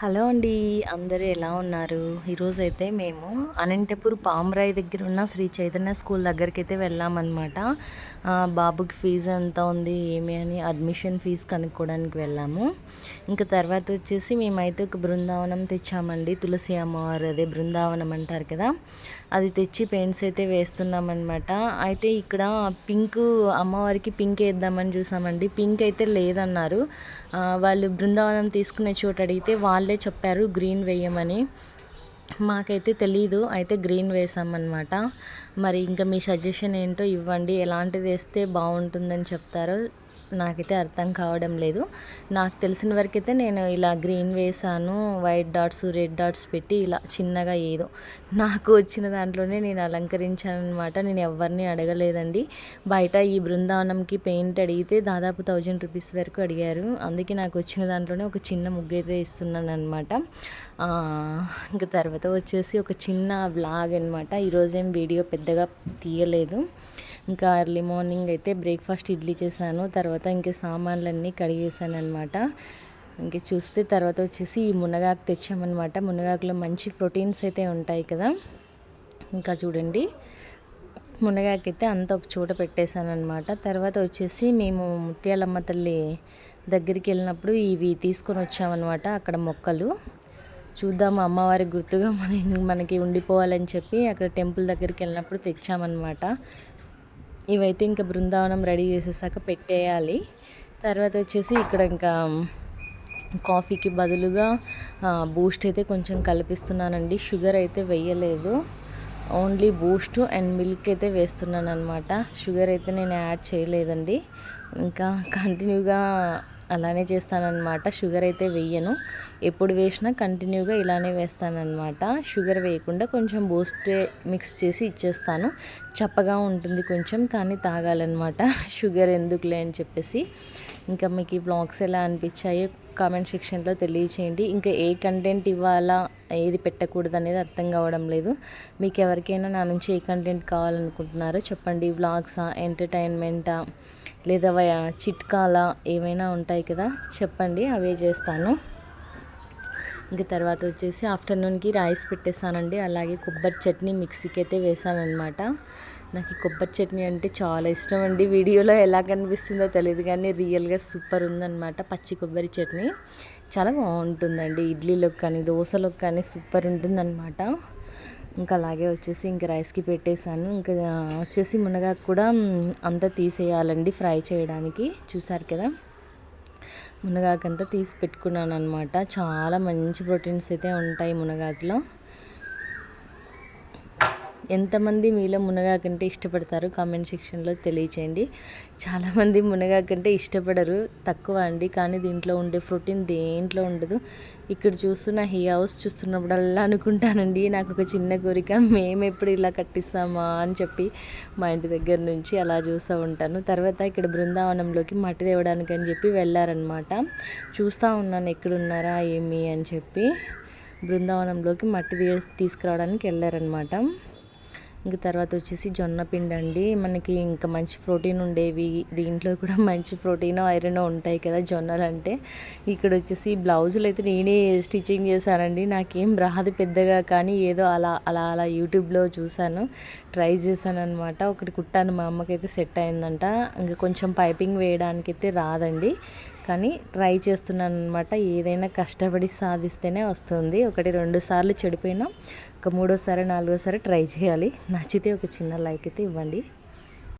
Hello అండి. అందరూ ఎలా ఉన్నారు? ఈరోజు అయితే మేము అనంతపూర్ పామరాయి దగ్గర ఉన్న శ్రీ చైతన్య స్కూల్ దగ్గరికి అయితే వెళ్ళామన్నమాట బాబుకి ఫీజు ఎంత ఉంది ఏమి అని అడ్మిషన్ ఫీజు కనుక్కోవడానికి వెళ్ళాము. ఇంకా తర్వాత వచ్చేసి మేమైతే ఒక బృందావనం తెచ్చామండి. తులసి అమ్మవారు అదే బృందావనం అంటారు కదా? అది తెచ్చి పెయింట్స్ అయితే వేస్తున్నామన్నమాట. అయితే ఇక్కడ పింక్ అమ్మవారికి పింక్ వేద్దామని చూసామండి. పింక్ అయితే లేదన్నారు. వాళ్ళు బృందావనం తీసుకునే చోట అడిగితే వాళ్ళు చెప్పారు గ్రీన్ వేయమని. మాకైతే తెలీదు అయితే గ్రీన్ వేసామన్నమాట. మరి ఇంకా మీ సజెషన్ ఏంటో ఇవ్వండి ఎలాంటిది వేస్తే బాగుంటుందని చెప్తారో. నాకైతే అర్థం కావడం లేదు. నాకు తెలిసిన వరకైతే నేను ఇలా గ్రీన్ వేసాను వైట్ డాట్స్ రెడ్ డాట్స్ పెట్టి ఇలా చిన్నగా ఏదో నాకు వచ్చిన దాంట్లోనే నేను అలంకరించాను అనమాట నేను ఎవరిని అడగలేదండి. బయట ఈ బృందావనంకి పెయింట్ అడిగితే దాదాపు థౌజండ్ రూపీస్ వరకు అడిగారు. అందుకే నాకు వచ్చిన దాంట్లోనే ఒక చిన్న ముగ్గు అయితే ఇస్తున్నాను అనమాట ఇంకా తర్వాత వచ్చేసి ఒక చిన్న వ్లాగ్ అనమాట ఈరోజేం వీడియో పెద్దగా తీయలేదు. ఇంకా ఎర్లీ మార్నింగ్ అయితే బ్రేక్ఫాస్ట్ ఇడ్లీ చేశాను. తర్వాత ఇంకా సామాన్లన్నీ కడిగేసాను అనమాట ఇంక చూస్తే తర్వాత వచ్చేసి ఈ మునగాకు తెచ్చామన్నమాట. మునగాకులో మంచి ప్రోటీన్స్ అయితే ఉంటాయి కదా. ఇంకా చూడండి. మునగాకైతే అంతా ఒక చోట పెట్టేశాను అనమాట తర్వాత వచ్చేసి మేము ముత్యాలమ్మ తల్లి దగ్గరికి వెళ్ళినప్పుడు ఇవి తీసుకొని వచ్చామన్నమాట అక్కడ మొక్కలు. చూద్దాం అమ్మవారి గుర్తుగా మన మనకి ఉండిపోవాలని చెప్పి అక్కడ టెంపుల్ దగ్గరికి వెళ్ళినప్పుడు తెచ్చామన్నమాట. ఇవైతే ఇంకా బృందావనం రెడీ చేసేసాక పెట్టేయాలి. తర్వాత వచ్చేసి ఇక్కడ ఇంకా కాఫీకి బదులుగా బూస్ట్ అయితే కొంచెం కల్పిస్తున్నానండి. షుగర్ అయితే వేయలేదు. ఓన్లీ బూస్ట్ అండ్ మిల్క్ అయితే వేస్తున్నాను అనమాట షుగర్ అయితే నేను యాడ్ చేయలేదండి. ఇంకా కంటిన్యూగా అలానే చేస్తానన్నమాట. షుగర్ అయితే వేయను ఎప్పుడు వేసినా కంటిన్యూగా ఇలానే వేస్తానన్నమాట. షుగర్ వేయకుండా కొంచెం బూస్ట్ మిక్స్ చేసి ఇచ్చేస్తాను. చప్పగా ఉంటుంది కొంచెం కానీ తాగాలన్నమాట. షుగర్ ఎందుకులే అని చెప్పేసి. ఇంకా మీకు ఈ బ్లాగ్స్ ఎలా అనిపించాయో కామెంట్ సెక్షన్లో తెలియచేయండి. ఇంకా ఏ కంటెంట్ ఇవ్వాలా ఏది పెట్టకూడదు అనేది అర్థం కావడం లేదు. మీకు ఎవరికైనా నా నుంచి ఏ కంటెంట్ కావాలనుకుంటున్నారో చెప్పండి. వ్లాగ్సా ఎంటర్టైన్మెంటా లేదా చిట్కాలా ఏమైనా ఉంటాయి? కదా చెప్పండి అవే చేస్తాను. ఇంక తర్వాత వచ్చేసి ఆఫ్టర్నూన్కి రైస్ పెట్టేసానండి అలాగే కొబ్బరి చట్నీ మిక్సీకి అయితే వేసానమాట నాకు ఈ కొబ్బరి చట్నీ అంటే చాలా ఇష్టం అండి. వీడియోలో ఎలా కనిపిస్తుందో తెలియదు కానీ రియల్గా సూపర్ ఉందన్నమాట పచ్చి కొబ్బరి చట్నీ. చాలా బాగుంటుందండి ఇడ్లీలోకి కానీ దోశలోకి కానీ సూపర్ ఉంటుందన్నమాట. ఇంకా అలాగే వచ్చేసి ఇంకా రైస్కి పెట్టేశాను ఇంకా వచ్చేసి మునగాకు కూడా అంతా తీసేయాలండి ఫ్రై చేయడానికి. చూసారు కదా? మునగాకంతా తీసి పెట్టుకున్నాను అనమాట చాలా మంచి ప్రోటీన్స్ అయితే ఉంటాయి మునగాకులో. ఎంతమంది మీలో మునగాకంటే ఇష్టపడతారు కామెంట్ సెక్షన్లో తెలియచేయండి. చాలామంది మునగాకంటే ఇష్టపడరు తక్కువ అండి. కానీ దీంట్లో ఉండే ప్రోటీన్ దేంట్లో ఉండదు. ఇక్కడ చూస్తున్న హీ హౌస్ చూస్తున్నప్పుడల్లా అనుకుంటానండి నాకు ఒక చిన్న కోరిక మేము ఎప్పుడు ఇలా కట్టిస్తామా? అని చెప్పి మా ఇంటి దగ్గర నుంచి అలా చూస్తూ ఉంటాను. తర్వాత ఇక్కడ బృందావనంలోకి మట్టి తేవడానికి అని చెప్పి వెళ్ళారనమాట చూస్తూ ఉన్నాను ఎక్కడున్నారా? ఏమి? అని చెప్పి బృందావనంలోకి మట్టి తీసుకురావడానికి వెళ్ళారనమాట ఇంక తర్వాత వచ్చేసి జొన్న పిండి అండి. మనకి ఇంకా మంచి ప్రోటీన్ ఉండేవి. దీంట్లో కూడా మంచి ప్రోటీన్ ఐరన్ ఉంటాయి కదా జొన్నలు అంటే. ఇక్కడ వచ్చేసి బ్లౌజులు అయితే నేనే స్టిచ్చింగ్ చేశానండి. నాకేం రాదు పెద్దగా కానీ ఏదో అలా అలా అలా యూట్యూబ్లో చూశాను. ట్రై చేశాను అనమాట ఒకటి కుట్టాను మా అమ్మకైతే సెట్ అయిందంట. ఇంకా కొంచెం పైపింగ్ వేయడానికైతే రాదండి. కానీ ట్రై చేస్తున్నాను అనమాట ఏదైనా కష్టపడి సాధిస్తేనే వస్తుంది. ఒకటి రెండు సార్లు చెడిపోయినా ఒక మూడోసారి నాలుగోసారి ట్రై చేయాలి. నచ్చితే ఒక చిన్న లైక్ అయితే ఇవ్వండి.